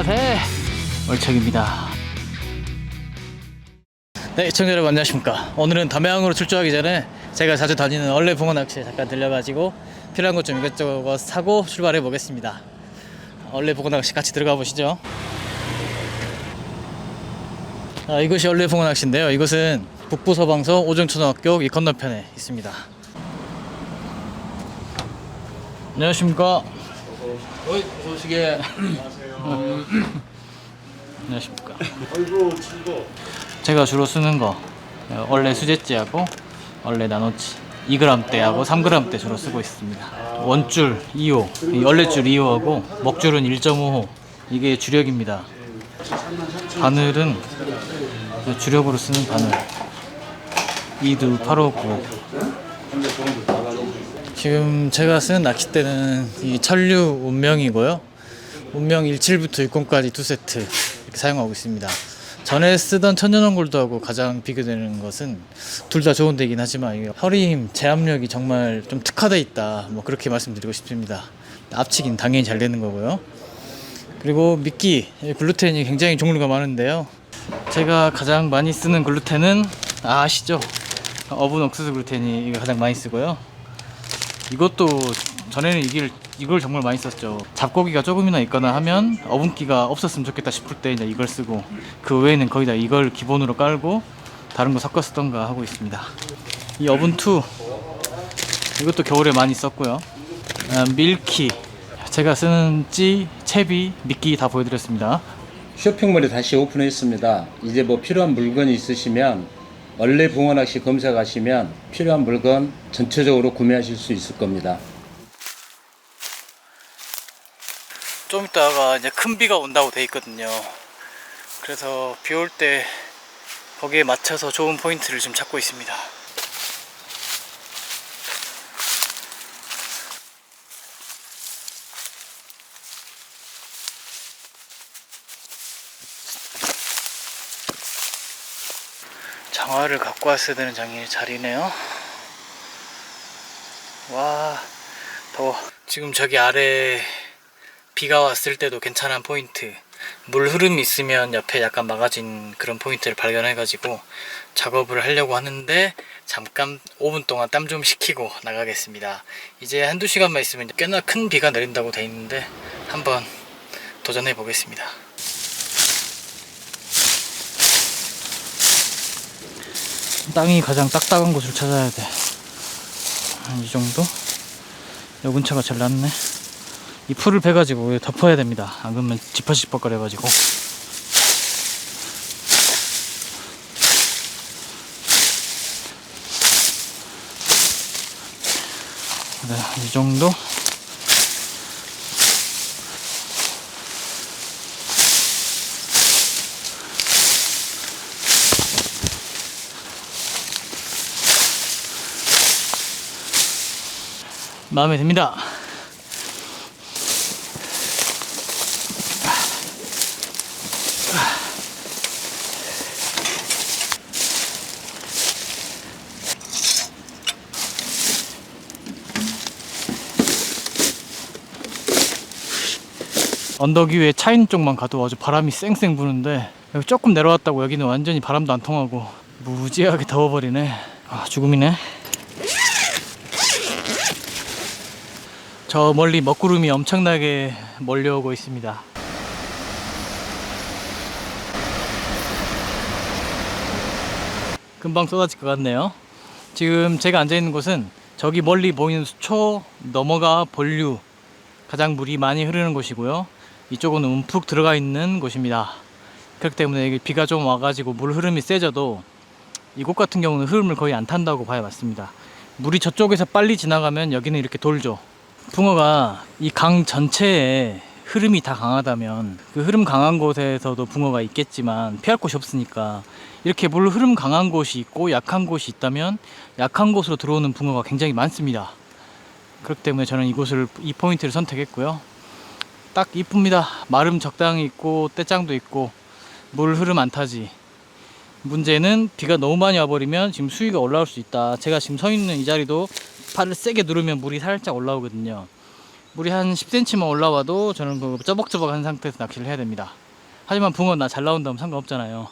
신다세 월척입니다. 네, 시청자 여러분 안녕하십니까. 오늘은 담양으로 출조하기 전에 제가 자주 다니는 얼레 붕어 낚시에 잠깐 들려가지고 필요한 것 좀 이것저것 사고 출발해 보겠습니다. 얼레 붕어 낚시 같이 들어가 보시죠. 아, 이것이 얼레 붕어 낚시인데요. 이것은 북부 서방서 오정초등학교 이 건너편에 있습니다. 안녕하십니까. 어이, 어서 오시게. 안녕하십니까. 제가 주로 쓰는 거 어, 원래 수제찌하고 원래 나노찌 2g대하고 3g대 주로 쓰고 있습니다. 원줄 2호, 이 얼레줄 2호하고 먹줄은 1.5호 이게 주력입니다. 바늘은 그 주력으로 쓰는 바늘 이두 859 지금 제가 쓰는 낚싯대는 이 천류 운명이고요. 운명 17부터 60까지 두 세트 이렇게 사용하고 있습니다. 전에 쓰던 천연원 골드하고 가장 비교되는 것은 둘 다 좋은 데긴 하지만 이 허리 힘, 제압력이 정말 좀 특화돼 있다. 뭐 그렇게 말씀드리고 싶습니다. 앞치기는 당연히 잘 되는 거고요. 그리고 미끼, 이 글루텐이 굉장히 종류가 많은데요. 제가 가장 많이 쓰는 글루텐은 아, 아시죠? 어분 옥수수 글루텐이 가장 많이 쓰고요. 이것도 전에는 이걸 이걸 정말 많이 썼죠. 잡고기가 조금이나 있거나 하면 어분기가 없었으면 좋겠다 싶을 때 이제 이걸 쓰고 그 외에는 거의 다 이걸 기본으로 깔고 다른 거 섞어 쓰던가 하고 있습니다. 이 어분 2 이것도 겨울에 많이 썼고요. 아, 밀키 제가 쓰는 찌, 채비, 미끼 다 보여드렸습니다. 쇼핑몰이 다시 오픈했습니다. 이제 뭐 필요한 물건이 있으시면 원래 붕어낚시 검색하시면 필요한 물건 전체적으로 구매하실 수 있을 겁니다. 좀 이따가 이제 큰 비가 온다고 돼 있거든요. 그래서 비 올 때 거기에 맞춰서 좋은 포인트를 좀 찾고 있습니다. 장화를 갖고 왔어야 되는 장의 자리네요. 와, 더워. 지금 저기 아래 비가 왔을 때도 괜찮은 포인트. 물 흐름이 있으면 옆에 약간 막아진 그런 포인트를 발견해가지고 작업을 하려고 하는데 잠깐 5분 동안 땀 좀 식히고 나가겠습니다. 이제 한두 시간만 있으면 꽤나 큰 비가 내린다고 돼 있는데 한번 도전해 보겠습니다. 땅이 가장 딱딱한 곳을 찾아야 돼. 한 이 정도? 요 근처가 제일 낫네 이 풀을 베가지고 덮어야 됩니다. 안 그러면 지퍼지퍼거려가지고. 네, 이 정도. 마음에 듭니다. 언덕 위에 차 있는 쪽만 가도 아주 바람이 쌩쌩 부는데 여기 조금 내려왔다고 여기는 완전히 바람도 안 통하고 무지하게 더워버리네. 아 죽음이네. 저 멀리 먹구름이 엄청나게 몰려오고 있습니다. 금방 쏟아질 것 같네요. 지금 제가 앉아 있는 곳은 저기 멀리 보이는 수초 넘어가 본류 가장 물이 많이 흐르는 곳이고요. 이쪽은 움푹 들어가 있는 곳입니다. 그렇기 때문에 비가 좀 와가지고 물 흐름이 세져도 이곳 같은 경우는 흐름을 거의 안 탄다고 봐야 맞습니다. 물이 저쪽에서 빨리 지나가면 여기는 이렇게 돌죠. 붕어가 이 강 전체에 흐름이 다 강하다면 그 흐름 강한 곳에서도 붕어가 있겠지만 피할 곳이 없으니까 이렇게 물 흐름 강한 곳이 있고 약한 곳이 있다면 약한 곳으로 들어오는 붕어가 굉장히 많습니다. 그렇기 때문에 저는 이곳을 이 포인트를 선택했고요. 딱 이쁩니다. 마름 적당히 있고 떼짱도 있고 물 흐름 안 타지. 문제는 비가 너무 많이 와버리면 지금 수위가 올라올 수 있다. 제가 지금 서 있는 이 자리도 팔을 세게 누르면 물이 살짝 올라오거든요. 물이 한 10cm만 올라와도 저는 그 쩌벅쩌벅한 상태에서 낚시를 해야 됩니다. 하지만 붕어 나 잘 나온다면 상관없잖아요.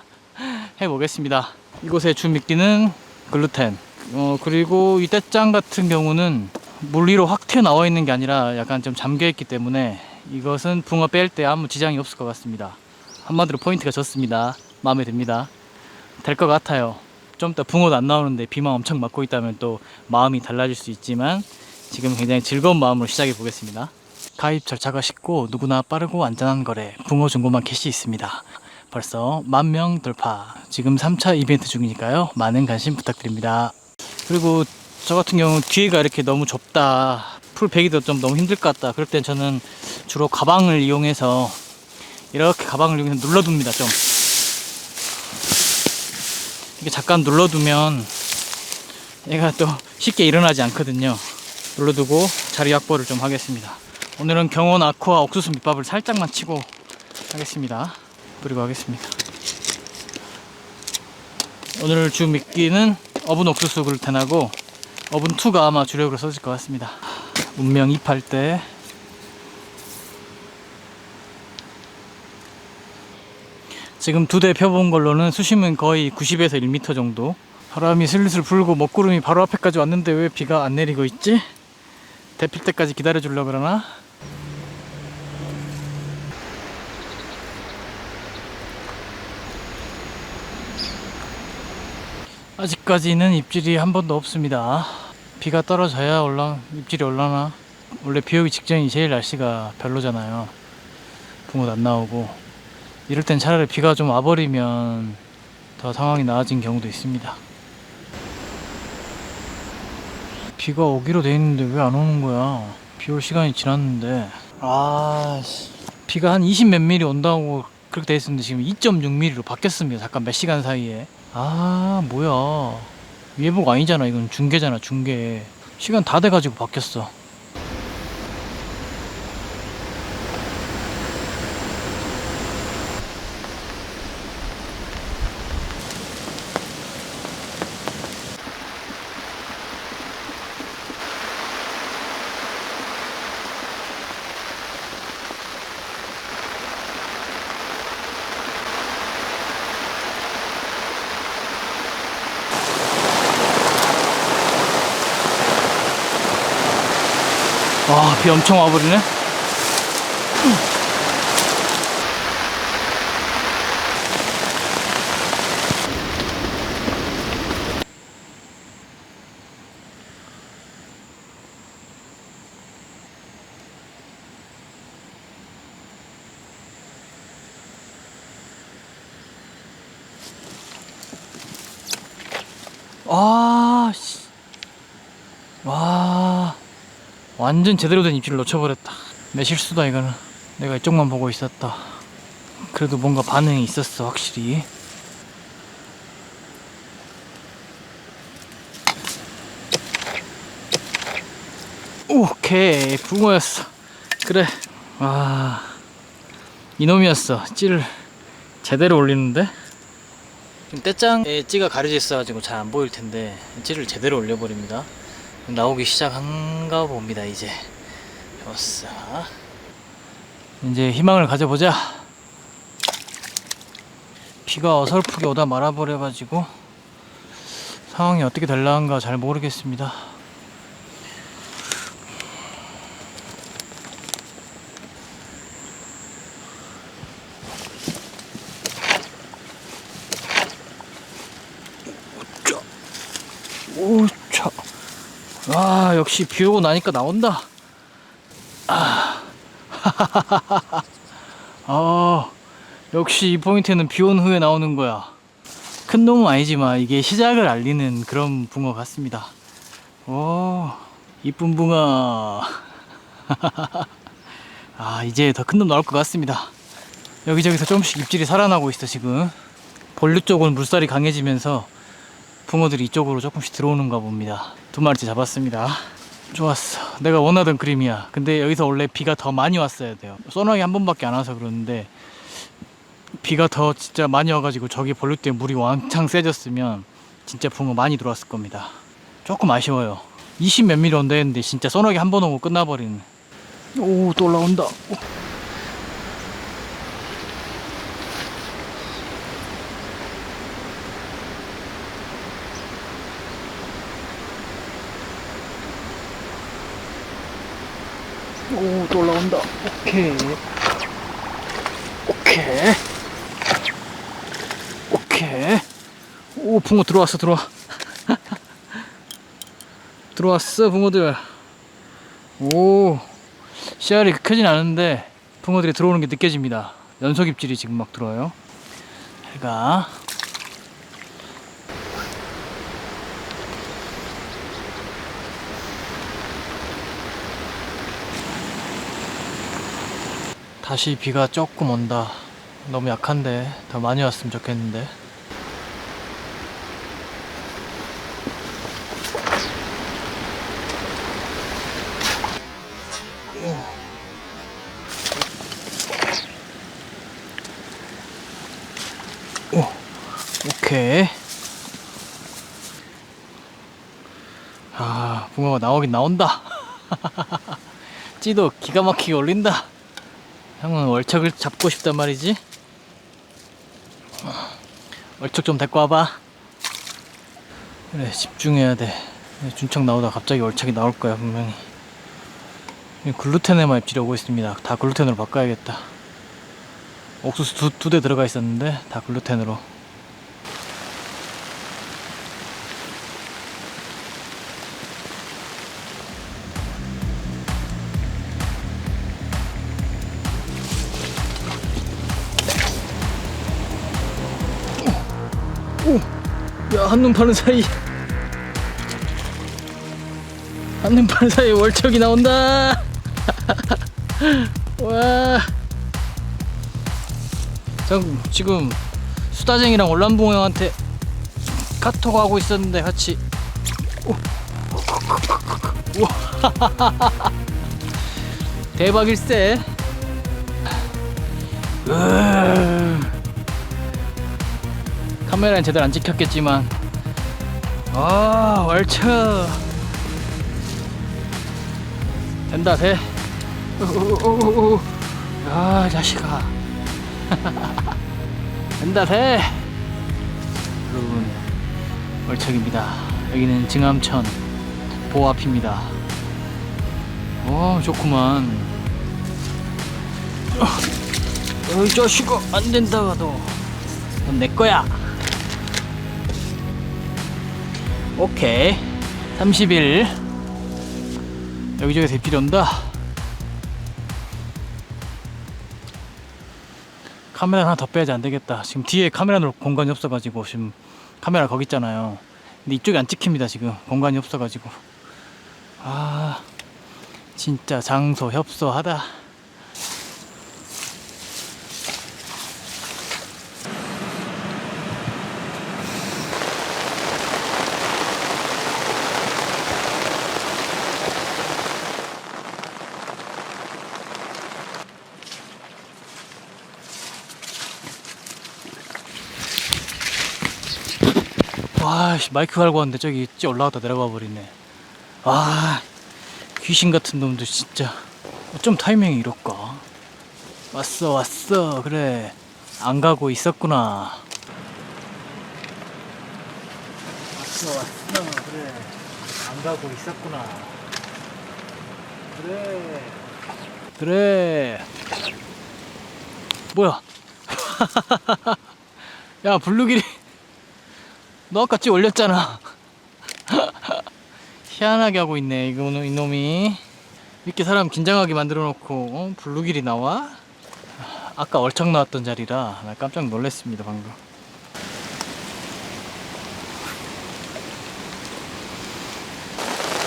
해보겠습니다. 이곳의 주 미끼는 글루텐. 어, 그리고 이 떼짱 같은 경우는 물 위로 확 튀어나와 있는 게 아니라 약간 좀 잠겨 있기 때문에 이것은 붕어 뺄 때 아무 지장이 없을 것 같습니다. 한마디로 포인트가 좋습니다. 마음에 듭니다. 될 것 같아요. 좀 이따 붕어도 안 나오는데 비만 엄청 맞고 있다면 또 마음이 달라질 수 있지만 지금 굉장히 즐거운 마음으로 시작해 보겠습니다. 가입 절차가 쉽고 누구나 빠르고 안전한 거래 붕어 중고마켓이 있습니다. 벌써 만 명 돌파. 지금 3차 이벤트 중이니까요. 많은 관심 부탁드립니다. 그리고 저 같은 경우 뒤에가 이렇게 너무 좁다. 풀 베기도 좀 너무 힘들 것 같다. 그럴 땐 저는 주로 가방을 이용해서 이렇게 가방을 이용해서 눌러둡니다. 좀 이게 잠깐 눌러두면 얘가 또 쉽게 일어나지 않거든요. 눌러두고 자리 확보를 좀 하겠습니다. 오늘은 경원 아쿠아 옥수수 밑밥을 살짝만 치고 하겠습니다. 뿌리고 하겠습니다. 오늘 주 미끼는 어분 옥수수 글루텐하고 어분 2가 아마 주력으로 써질 것 같습니다. 운명 2팔 때 지금 두 대 펴본 걸로는 수심은 거의 90에서 1m 정도. 바람이 슬슬 불고 먹구름이 바로 앞에까지 왔는데 왜 비가 안 내리고 있지? 대필 때까지 기다려 주려 그러나? 아직까지는 입질이 한 번도 없습니다. 비가 떨어져야 올라 입질이 올라나. 원래 비 오기 직전이 제일 날씨가 별로잖아요. 붕어도 안 나오고. 이럴 땐 차라리 비가 좀 와버리면 더 상황이 나아진 경우도 있습니다. 비가 오기로 돼 있는데 왜 안 오는 거야? 비 올 시간이 지났는데. 아, 씨. 비가 한 20 몇 미리 온다고 그렇게 돼 있었는데 지금 2.6mm로 바뀌었습니다. 잠깐 몇 시간 사이에. 아, 뭐야. 예보가 아니잖아. 이건 중계잖아, 중계. 시간 다 돼가지고 바뀌었어. 와, 비 엄청 와버리네. 아, 씨. 와. 완전 제대로 된 입질을 놓쳐버렸다. 내 실수다 이거는. 내가 이쪽만 보고 있었다. 그래도 뭔가 반응이 있었어 확실히. 오케이 붕어였어. 그래. 와 이놈이었어. 찌를 제대로 올리는데. 지금 떼짱에 찌가 가려져 있어가지고 잘 안 보일 텐데 찌를 제대로 올려버립니다. 나오기 시작한가 봅니다 이제. 좋았어. 이제 희망을 가져보자. 비가 어설프게 오다 말아버려 가지고 상황이 어떻게 될랑가 잘 모르겠습니다. 오차 와 역시 비 오고 나니까 나온다. 아, 아 역시 이 포인트는 비 온 후에 나오는 거야. 큰 놈은 아니지만 이게 시작을 알리는 그런 붕어 같습니다. 오 이쁜 붕어. 아 이제 더 큰 놈 나올 것 같습니다. 여기저기서 조금씩 입질이 살아나고 있어 지금. 본류 쪽은 물살이 강해지면서 붕어들이 이쪽으로 조금씩 들어오는가 봅니다. 두 마리째 잡았습니다. 좋았어. 내가 원하던 그림이야. 근데 여기서 원래 비가 더 많이 왔어야 돼요. 소나기 한 번밖에 안 와서 그러는데 비가 더 진짜 많이 와가지고 저기 볼륨 때 물이 왕창 세졌으면 진짜 붕어 많이 들어왔을 겁니다. 조금 아쉬워요. 20 몇 미리 온다 했는데 진짜 소나기 한 번 오고 끝나버리네. 오, 또 올라온다. 오. 오, 또 올라온다. 오케이. 오케이. 오케이. 오, 붕어 들어왔어, 들어와. 들어왔어, 붕어들. 오, 씨알이 크진 않은데, 붕어들이 들어오는 게 느껴집니다. 연속 입질이 지금 막 들어와요. 해가. 다시 비가 조금 온다. 너무 약한데 더 많이 왔으면 좋겠는데. 오, 오케이. 아, 붕어가 나오긴 나온다. 찌도 기가 막히게 올린다. 형은 월척을 잡고 싶단 말이지? 월척 좀 데리고 와봐. 그래, 집중해야 돼. 준척 나오다 갑자기 월척이 나올 거야, 분명히. 이 글루텐에만 입질이 오고 있습니다. 다 글루텐으로 바꿔야겠다. 옥수수 두, 두대 들어가 있었는데, 다 글루텐으로. 한눈 파는 사이. 한눈 파는 사이 월척이 나온다. 와. 전 지금 수다쟁이랑 올란붕어 형한테 카톡 하고 있었는데 같이. 대박일세. 으. 카메라는 제대로 안 찍혔겠지만 아 월처 된다 돼. 오오오오. 아 자식아. 된다 돼. 여러분 월척입니다. 여기는 증암천 보호 앞입니다. 어 좋구만. 어, 이 자식아 안 된다 너. 넌내 거야. 오케이. 30일. 여기저기 대필이 온다. 카메라 하나 더 빼야지 안되겠다. 지금 뒤에 카메라 놓을 공간이 없어가지고 지금 카메라 거기 있잖아요. 근데 이쪽이 안 찍힙니다 지금. 공간이 없어가지고. 아 진짜 장소 협소하다 와, 씨, 마이크 갈고 왔는데 저기 찌 올라갔다 내려가 버리네. 아, 귀신 같은 놈들 진짜. 어쩜 타이밍이 이럴까? 왔어, 왔어. 그래. 안 가고 있었구나. 왔어, 왔어. 그래. 안 가고 있었구나. 그래. 그래. 뭐야? 야, 블루길이. 너 아까 찌 올렸잖아. 희한하게 하고 있네, 이거 이놈이. 이렇게 사람 긴장하게 만들어 놓고, 어? 블루길이 나와? 아까 얼척 나왔던 자리라, 나 깜짝 놀랐습니다, 방금.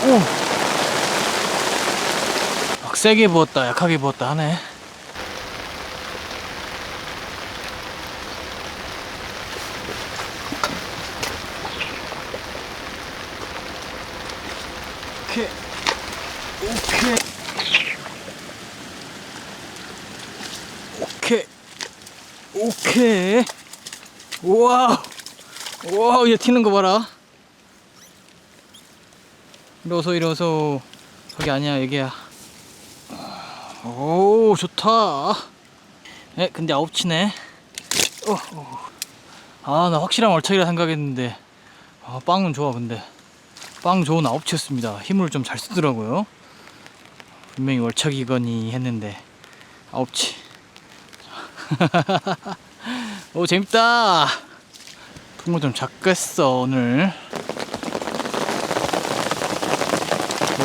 오! 막 세게 부었다, 약하게 부었다 하네. 오케이. 오케이. 오케이. 오케이. 얘 튀는 거 봐라. 이러서 이러서. 거기 아니야 여기야. 오 좋다. 에 근데 아홉 치네. 아나 확실한 월척이라 생각했는데. 아, 빵은 좋아 근데. 빵 좋은 아홉 치였습니다. 힘을 좀 잘 쓰더라고요. 분명히 월척이거니 했는데. 아홉 치 오 재밌다 풍물 좀 잡겠어 오늘.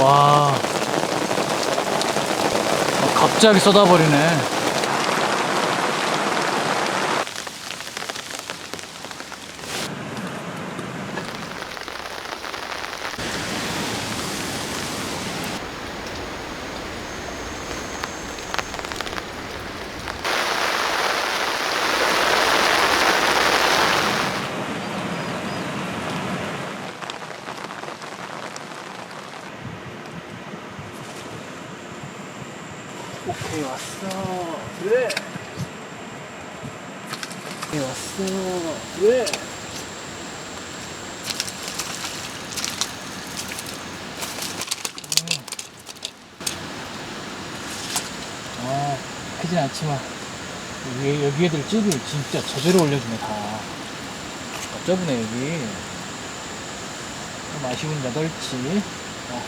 와. 아, 갑자기 쏟아버리네 오케이 왔어 그래 오케이 왔어 그래 아 크진 않지만 여기, 여기 애들 찌를 진짜 제대로 올려주네 다 어쩌구네 여기 좀 아쉬운 여덟치 아.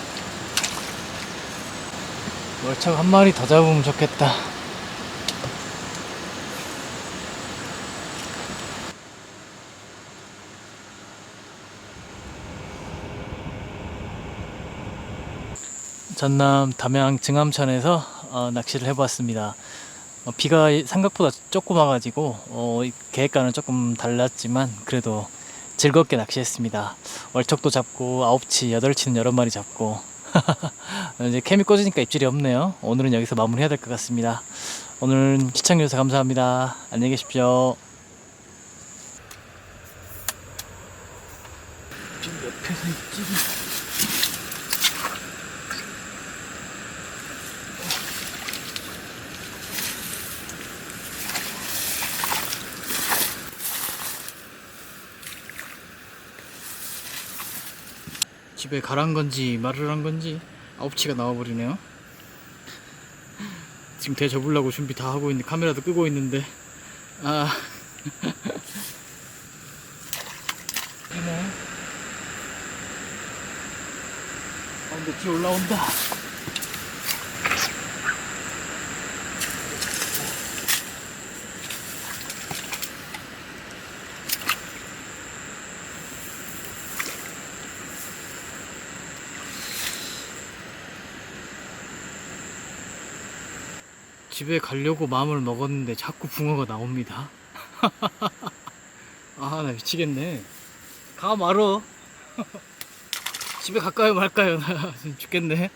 월척 한 마리 더 잡으면 좋겠다. 전남 담양 증암천에서 어, 낚시를 해보았습니다. 어, 비가 생각보다 조금 와가지고 어, 계획과는 조금 달랐지만 그래도 즐겁게 낚시했습니다. 월척도 잡고 아홉치, 여덟치는 여러 마리 잡고 이제 캠이 꽂으니까 입질이 없네요. 오늘은 여기서 마무리해야 될 것 같습니다. 오늘은 시청해주셔서 감사합니다. 안녕히 계십시오. 지금 옆에서 입질이 집에 가란 건지 말을 한 건지 아홉치가 나와버리네요. 지금 대 접으려고 준비 다 하고 있는데 카메라도 끄고 있는데. 아. 이네 아 근데 비 올라온다 집에 가려고 마음을 먹었는데 자꾸 붕어가 나옵니다. 아, 나 미치겠네. 가 말어. 집에 갈까요, 말까요? 나 죽겠네.